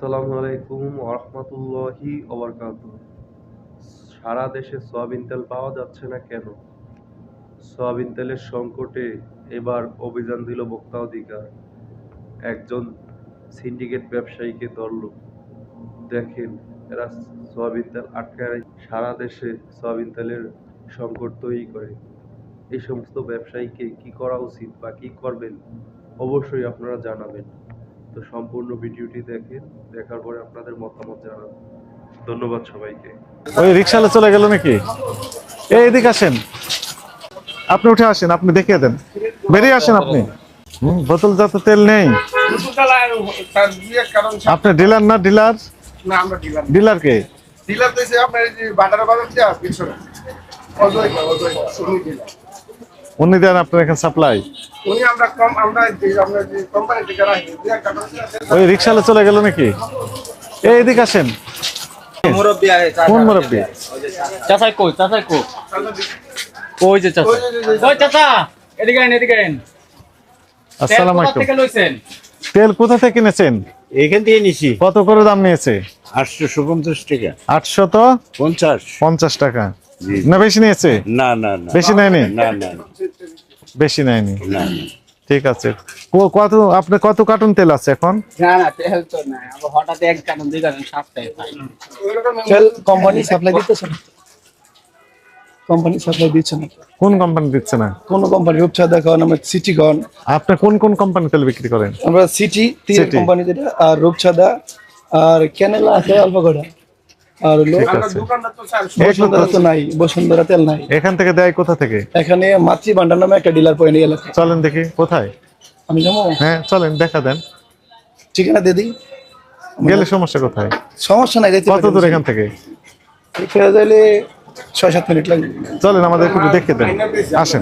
আসসালামু আলাইকুম রহমতুল্লাহি ওবরকাত সারা দেশে সয়াবিন তেল পাওয়া যাচ্ছে না কেন? সয়াবিন তেলের সংকটে এবার অভিযান দিল ভোক্তা অধিকার। একজন সিন্ডিকেট ব্যবসায়ীকে ধরল। দেখেন, এরা সয়াবিন তেল আটকায় সারা দেশে সয়াবিন তেলের সংকট তৈরি করে। এই সমস্ত ব্যবসায়ীকে কি করা উচিত বা কি করবেন? অবশ্যই আপনারা জানাবেন। তো সম্পূর্ণ ভিডিওটি দেখেন দেখার পরে আপনাদের মতামত জানান। ধন্যবাদ সবাইকে। ওই রিক্সালে চলে গেল নাকি? এই এদিকে আসেন। আপনি উঠে আসেন আপনি দেখিয়ে দেন। বেরিয়ে আসেন আপনি। হুম, বোতলজাত তেল নেই। আপনি ডিলার না ডিলার? না ডিলার ডিলার কে? ডিলার তো আপনার বাটার বাজার উনি দেন আপনার এখানে সাপ্লাই উনি আমরা কম আমরা যে আমরা যে কোম্পানি থেকে রাখি ওই রিক্সালে চলে গেল নাকি? এই এদিকে আসেন। মুরব্বী আয় কোন মুরব্বী? চাচাই কই চাচাই কই? ওই যে চাচা। ওই চাচা। এদিকে আইন এদিকে আইন। আসসালামু তেল কোথা আলাইকুম। থেকে লইছেন? তেল কোথা থেকে কিনেছেন? এখান থেকে নিছি। কত করে দাম নিয়েছে? আটশোশো পঞ্চাশ টাকা। আটশো তো? পঞ্চাশ। পঞ্চাশ টাকা। না বেশি নিয়েছে? না না না। বেশি নেয়নি? না না না, বেশি নেয়নি? না ঠিক আছে। কত আপনি কত কার্টুন তেল আছে এখন? না না তেল তো না আবার হঠাৎ এক কারণ দুই কারণ সাতটায় পাই। তেল কোম্পানি সাপ্লাই দিতেছে না কোম্পানি সাপ্লাই দিচ্ছে না কোন কোম্পানি দিচ্ছে না? কোন কোম্পানি রূপচা দেখান আমরা সিটি গন আপনি কোন কোন কোম্পানি তেল বিক্রি করেন? আমরা সিটি তিন কোম্পানি যেটা আর রূপচাঁদা আর ক্যানেলা আছে অল্প কটা আর হলো বসুন্ধরা তো নাই বসুন্ধরা তেল নাই। এখান থেকে দেয় কোথা থেকে? এখানে মাতৃ ভান্ডার নামে একটা ডিলার পয়েন্ট এলাকা চলেন দেখি কোথায়? আমি যাব? হ্যাঁ চলেন দেখা দেন। ঠিকানা দিয়ে দিই। গেলে সমস্যা কোথায়? সমস্যা নাই যাইতে কত দূর এখান থেকে? যাইলে ছয় সাত মিনিট লাগবে। চলেন আমাদের একটু দেখে দেন। আসেন।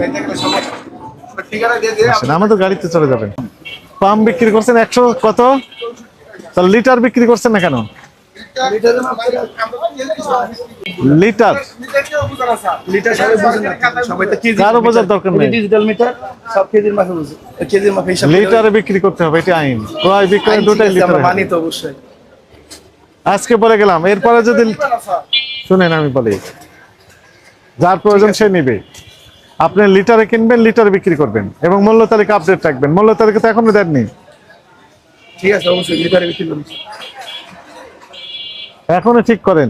ঠিকানা দিয়ে দিয়ে আসেন আমাদের গাড়িতে চলে যাবেন। পাম্প বিক্রি করছেন একশো কত? তাহলে লিটার বিক্রি করছেন না কেন? লিটার? লিটার সবাই বুঝে না সবাই তো কেজি কারও বোঝার দরকার নেই। ডিজিটাল মিটার সব কেজির মাপে বুঝে কেজির মাপে লিটারে বিক্রি করতে হবে এটা আইন। ক্রয় বিক্রয় দুটাই লিটার মানি তো অবশ্যই। আজকে বলে গেলাম। এরপরে যদি শুনেন আমি বলি। যার প্রয়োজন সে নিবে। আপনি লিটারে কিনবেন লিটারে বিক্রি করবেন এবং মূল্য তালিকা আপডেট রাখবেন। মূল্য তালিকা তো এখনও দেননি। ঠিক আছে অবশ্যই। লিটারে বিক্রি করুন। এখনও ঠিক করেন।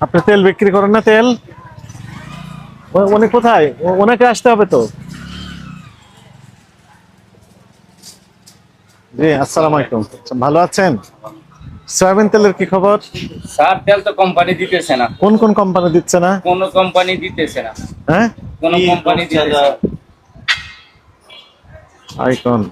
আপনি তেল বিক্রি করেন না তেল? ও- উনি কোথায়? ও- ওনাকে আসতে হবে তো। জি আসসালাম আলাইকুম। ভালো আছেন? সয়াবিন তেলের কি খবর? স্যার তেল তো কোম্পানি দিতেছে না। কোন কোন কোম্পানি দিচ্ছে না? কোন কোম্পানি দিতেছে না। হ্যাঁ? কোন কোম্পানি দিতেছে না। আইকন।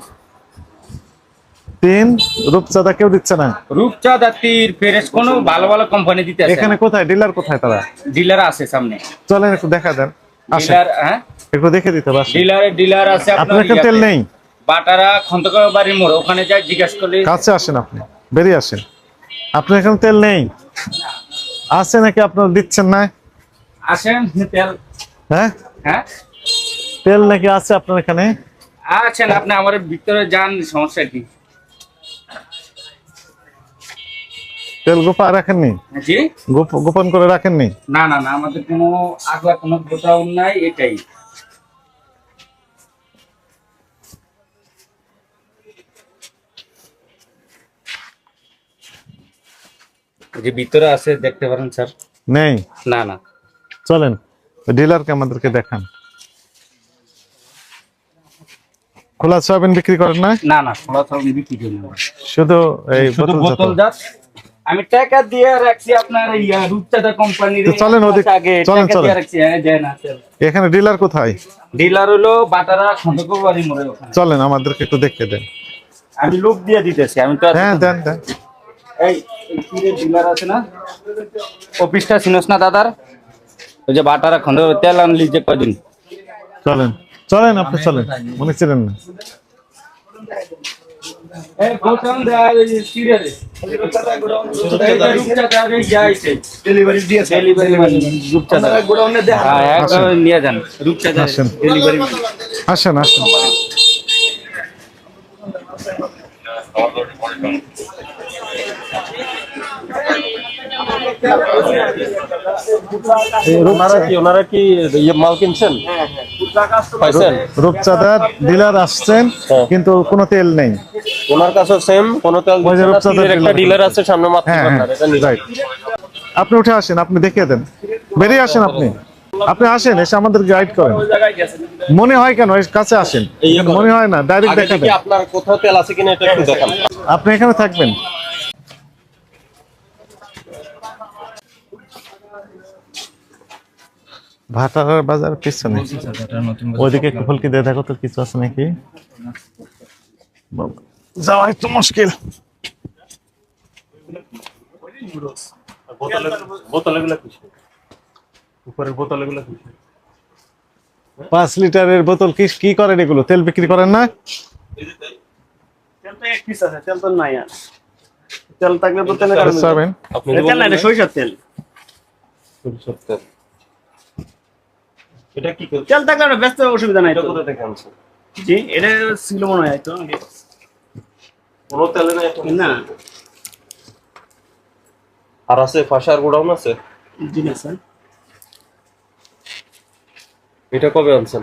তিন রূপচাঁদা কেউ দিচ্ছে না? রূপচাঁদা তীর ফেরেস কোন ভালো ভালো কোম্পানি দিতেছে এখানে কোথায়? ডিলার কোথায় তারা? ডিলার আছে সামনে। চলেন একটু দেখা দেন। ডিলার হ্যাঁ? একটু দেখে দিতে হবে ডিলারে ডিলার আছে আপনার তেল নেই? বাটারা খন্দকার বাড়ির মোড় ওখানে যাই জিজ্ঞাসা করলে কাছে আসেন আপনি বেরিয়ে আসেন। আপনার এখানে তেল নেই? আছে নাকি আপনার দিচ্ছেন না? আসেন তেল। হ্যাঁ? হ্যাঁ? তেল নাকি আছে আপনার এখানে? আছেন আপনি আমার ভিতরে যান সমস্যা কি? তেল গোপা রাখেননি? জি? গোপন করে রাখেননি? না না না আমাদের কোনো আগলা কোনো গোটাউন নাই এটাই। যে ভিতরে আছে দেখতে পারেন স্যার। নেই? না না। চলেন ডিলারকে আমাদেরকে দেখান। খোলা সয়াবিন বিক্রি করেন না? না না খোলা থাকলে বিক্রি করি না। শুধু এই শুধু বোতল বোতল জাত? আমি টাকা দিয়ে রাখছি আপনার ইয়া রূপচাঁদা কোম্পানির চলেন ওদিক- আগে চলেন, টাকা চলেন। দিয়ে রাখছি হ্যাঁ দেন আছে এখানে ডিলার কোথায়? ডিলার হলো বাটারা খন্দকার বাড়ি মোড়ে ওখানে। চলেন আমাদেরকে একটু দেখে দেন। আমি লোক দিয়ে দিতেছি আমি তো আর- হ্যাঁ দেন দেন। এই ডিলার আছে না? অফিসটা চিনস না দাদার? ওই যে বাটারা খন্ড তেল আনলি যে কদিন চলেন। চলেন আপনি চলেন। মনে ছিলেন না। হ্যাঁ আসেন। আসেন। ওনারা কি ওনারা কি ইয়ে মাল কিনছেন? পাইছেন? রূপচাঁদার ডিলার আসছেন কিন্তু কোনো তেল নেই। ওনার কাছে সেম কোন তেল ওই যে দিচ্ছে না, রূপচাঁদার তিলের একটা ডিলার আছে সামনে মাত্র হ্যাঁ হ্যাঁ আপনি উঠে আসেন আপনি দেখিয়ে দেন। বেরিয়ে আসেন আপনি। আপনি আসেন এসে আমাদের গাইড করেন। মনে হয় কেন কাছে আসেন। মনে হয় না ডাইরেক্ট দেখা আপনার কোথাও তেল আছে কিনা এটা একটু দেখান। আপনি এখানে থাকবেন। ভাটার বাজার পিছনে। ওইদিকে একটু ফুলকি দিয়ে দেখো তো কিছু আছে নাকি? যাওয়া একটু মুশকিল। বোতল এগুলো কিছু উপরের বোতল এগুলো কিছু পাঁচ লিটারের বোতল কি কি করেন এগুলো? তেল বিক্রি করেন না? তেল তো এক পিস আছে তেল তো নাই আর। তেল থাকলে তো সরিষার তেল। সরিষার তেল। এটা কি তেল থাকলে আমরা ব্যস্ত অসুবিধা নাই তো কোথা থেকে আনছেন জি এটা ছিল মনে হয় তো কোনো তেলে নাই? না আর আছে ফাঁসার গোডাউন আছে জি না স্যার এটা কবে আনছেন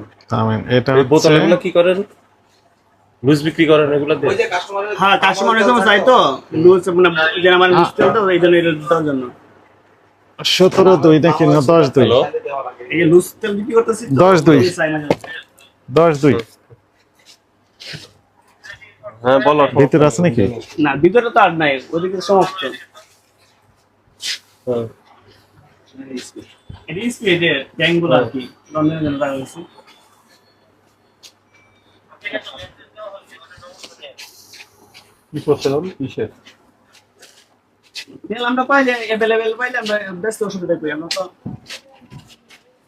এটা এই বোতল কি করেন লুজ বিক্রি করেন এগুলো দিয়ে হ্যাঁ কাস্টমার এসে চাই তো লুজ মানে আমার লুজ এই জন্য জন্য সতেরো দুই দেখি না দশ দুই হ্যালো এই লুজ তেল বিক্রি করতেছি তো, দশ দুই। এই চাই না দশ দুই। হ্যাঁ বলো। ভিতরে আছে নাকি? না ভিতরে তো আর নাই ওদিকে সমস্ত হ্যাঁ। এটা স্প্রে যে আর কি লন্ডনের জন্য রাখা হয়েছে। কি করছিলাম কিসের? তেল আমরা পাইলে অ্যাভেলেবেল পাইলে আমরা ব্যস্ত অসুবিধা করি আমরা তো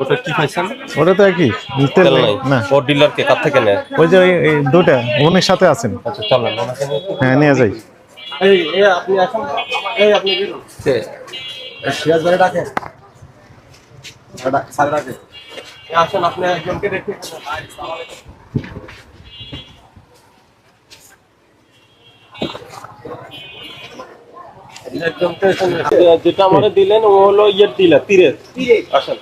ওটা কি খাইছেন? ওটা তো একই তেল নাই। না। ও ডিলার কে কার থেকে নেয়? ওই যে এই- দুটা উনির সাথে আছেন। আচ্ছা চলেন ওনাকে নিয়ে হ্যাঁ নিয়ে যাই। এই এই আপনি এখন এই আপনি বেরোন এই আসেন আপনি একজনকে রেখে একজনকে এখানে যেটা আমারে দিলেন ও হলো ইয়ের ডিলার তীরের। আসেন।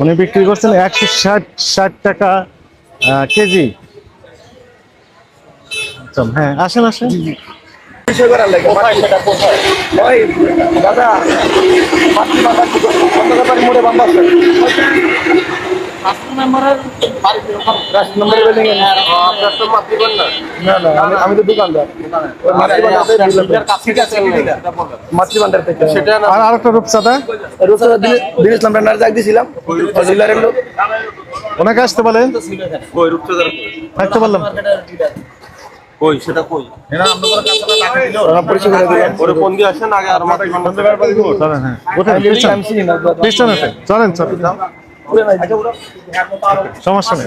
উনি বিক্রি করছেন একশো ষাট ষাট টাকা কেজি। আচ্ছা, হ্যাঁ আসেন আসেন। দাদা মোড়ে বাম্বা আমি- তো দোকানদার মাতৃভান্ডার থেকে আর আরেকটা ইসলাম রান্নার জাগ ডিলারের লোক ওনাকে আসতে কই কই? ওরা পরিচয় করে ওরে ফোন দিয়ে আসেন আগে আর হ্যাঁ পিছন চলেন সমস্যা নেই